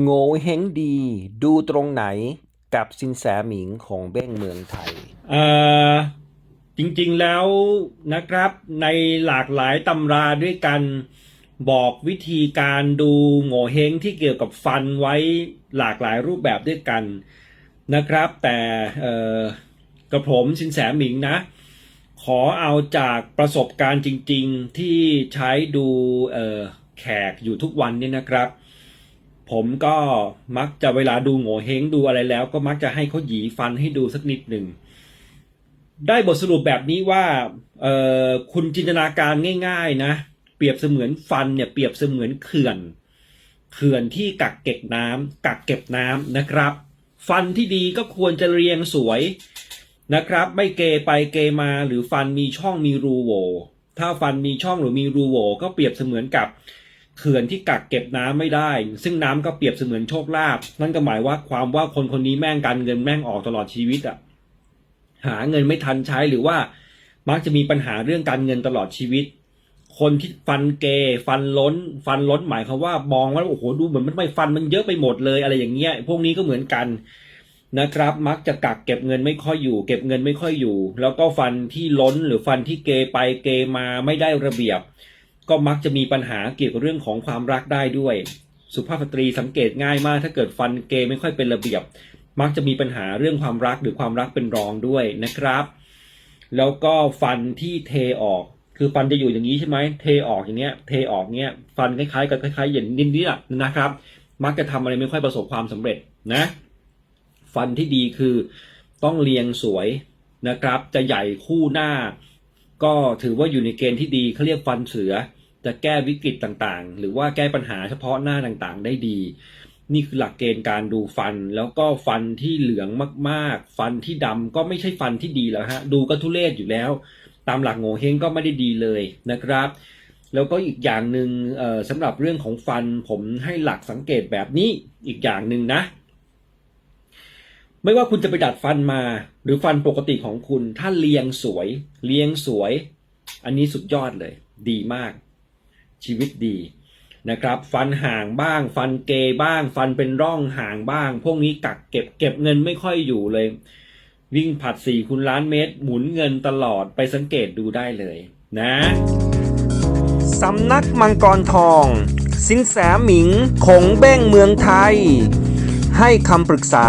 โง่เฮงดีดูตรงไหนกับสินแสหมิงของเบ้งเมืองไทย เอ่อจริงๆแล้วนะครับในหลากหลายตำราด้วยกันบอกวิธีการดูโง่เฮงที่เกี่ยวกับฟันไว้หลากหลายรูปแบบด้วยกันนะครับ แต่กระผมสินแสหมิงนะ ขอเอาจากประสบการณ์จริง ๆที่ใช้ดูแขกอยู่ทุกวันนี่นะครับ ผมก็มักจะเวลาดูโง่เฮงดูอะไรแล้ว ก็มักจะให้เขาหยีฟันให้ดูสักนิดหนึ่ง ได้บทสรุปแบบนี้ว่าเออคุณจินตนาการง่าย ๆ นะ เปรียบเสมือนฟันเนี่ยเปรียบเสมือนเขื่อน เขื่อนที่กักเก็บน้ำกักเก็บน้ำนะครับ ฟันที่ดีก็ควรจะเรียงสวยนะครับ ไม่เกไปเกมาหรือฟันมีช่องมีรูโหว่ถ้าฟันมีช่องหรือมีรูโหว่ก็เปรียบเสมือนกับ เขื่อนที่กักเก็บน้ำไม่ได้ ซึ่งน้ำก็เปรียบเสมือนโชคลาภนั่นก็หมายว่าความว่าคนคนนี้แม่งการเงินแม่งออกตลอดชีวิตอะหาเงินไม่ทันใช้หรือว่ามักจะมีปัญหาเรื่องการเงินตลอดชีวิต คนที่ฟันเกยฟันล้น ฟันล้นหมายความว่ามองว่าโอ้โหดูเหมือนมันไม่ฟันมันเยอะไปหมดเลยอะไรอย่างเงี้ยพวกนี้ก็เหมือนกันนะครับ มักจะกักเก็บเงินไม่ค่อยอยู่ เก็บเงินไม่ค่อยอยู่ แล้วก็ฟันที่ล้นหรือฟันที่เกยไปเกยมาไม่ได้ระเบียบ ก็มักจะมีปัญหาเกี่ยวกับเรื่องของความรักได้ด้วย สุภาพสตรีสังเกตง่ายมาก ถ้าเกิดฟันเกยไม่ค่อยเป็นระเบียบ มักจะมีปัญหาเรื่องความรักหรือความรักเป็นรองด้วยนะครับ แล้วก็ฟันที่เทออก คือฟันจะอยู่อย่างนี้ใช่ไหมเทออกอย่างเนี้ย เทออกเนี้ย ฟันคล้ายๆกับคล้ายๆอย่างนิดๆอะนะครับ มักจะทำอะไรไม่ค่อยประสบความสำเร็จนะ ฟันที่ดีคือต้องเรียงสวยนะครับ จะใหญ่คู่หน้า ก็ถือว่าอยู่ในเกณฑ์ที่ดีเขาเรียกฟันเสือ จะแก้วิกฤตต่างๆ หรือว่าแก้ปัญหาเฉพาะหน้าต่างๆ ได้ดี นี่คือหลักเกณฑ์การดูฟัน แล้วก็ฟันที่เหลืองมากๆ ฟันที่ดำก็ไม่ใช่ฟันที่ดีแล้วฮะดูก็ทุเรศอยู่แล้ว ตามหลักโงเฮงก็ไม่ได้ดีเลยนะครับ แล้วก็อีกอย่างหนึ่งสำหรับเรื่องของฟันผมให้หลักสังเกตแบบนี้อีกอย่างหนึ่งนะ ไม่ว่าคุณจะไปดัดฟันมา หรือฟันปกติของคุณ ถ้าเรียงสวยเรียงสวย อันนี้สุดยอดเลย ดีมาก ชีวิตดีนะครับ ฟันห่างบ้าง ฟันเกยบ้าง ฟันเป็นร่องห่างบ้าง พวกนี้กักเก็บเก็บเงินไม่ค่อยอยู่เลย วิ่งผัดสี่คูณล้านเมตร หมุนเงินตลอดไปสังเกตดูได้เลยนะสำนักมังกรทอง สินแสหมิงคงเบ้งเมืองไทย ให้คำปรึกษา